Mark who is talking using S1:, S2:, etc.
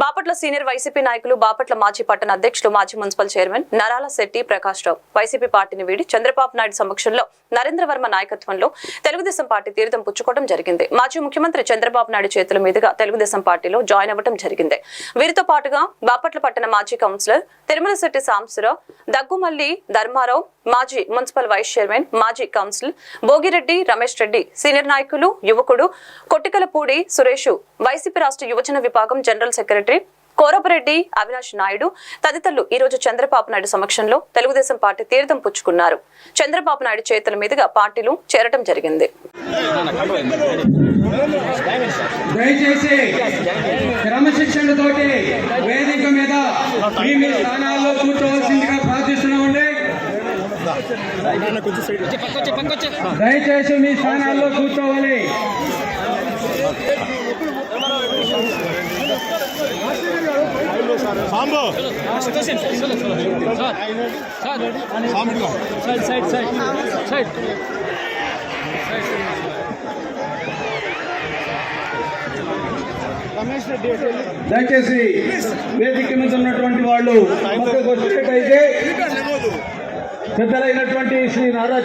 S1: Bapatla senior YCP నాయకులు బాపట్ల మాజీ పట్టణ అధ్యక్షులు మాజీ మున్సిపల్ చైర్మన్ నరాల శెట్టి ప్రకాష్ రావు. వైసీపీ పార్టీని వీడి చంద్రబాబు నాయుడు సమక్షంలో నరేంద్రవర్మ నాయకత్వంలో తెలుగుదేశం పార్టీ తీర్థం పుచ్చుకోవడం జరిగింది. మాజీ ముఖ్యమంత్రి చంద్రబాబు నాయుడు చేతుల మీదుగా తెలుగుదేశం పార్టీలో జాయిన్ అవ్వడం జరిగింది. వీరితో పాటుగా బాపట్ల పట్టణ మాజీ కౌన్సిలర్ తిరుమల శెట్టి సాంబశివరావు దగ్గుమల్లి ధర్మారావు మాజీ మున్సిపల్ వైస్ చైర్మన్ మాజీ కౌన్సిల్ భోగిరెడ్డి రమేష్ రెడ్డి సీనియర్ నాయకులు యువకుడు కొట్టికలపూడి సురేష్ వైసీపీ రాష్ట్ర యువజన విభాగం జనరల్ సెక్రటరీ కోరపరెడ్డి అవినాష్ నాయుడు తదితరులు ఈ రోజు చంద్రబాబు నాయుడు సమక్షంలో తెలుగుదేశం పార్టీ తీర్థం పుచ్చుకున్నారు. చంద్రబాబు నాయుడు చేతుల మీదుగా పార్టీలు చేరటం జరిగింది.
S2: దయచేసి క్రమశిక్షణతోటి వేదిక మీద మీ మీ స్థానాల్లో కూర్చోవలసిందిగా దయచేసి మీ స్థానాల్లో కూర్చోవాలి.
S3: సాంబు.
S2: దయచేసి వేదిక మీద ఉన్నటువంటి వాళ్ళు వచ్చేటైతే పెద్దలైనటువంటి శ్రీ నారా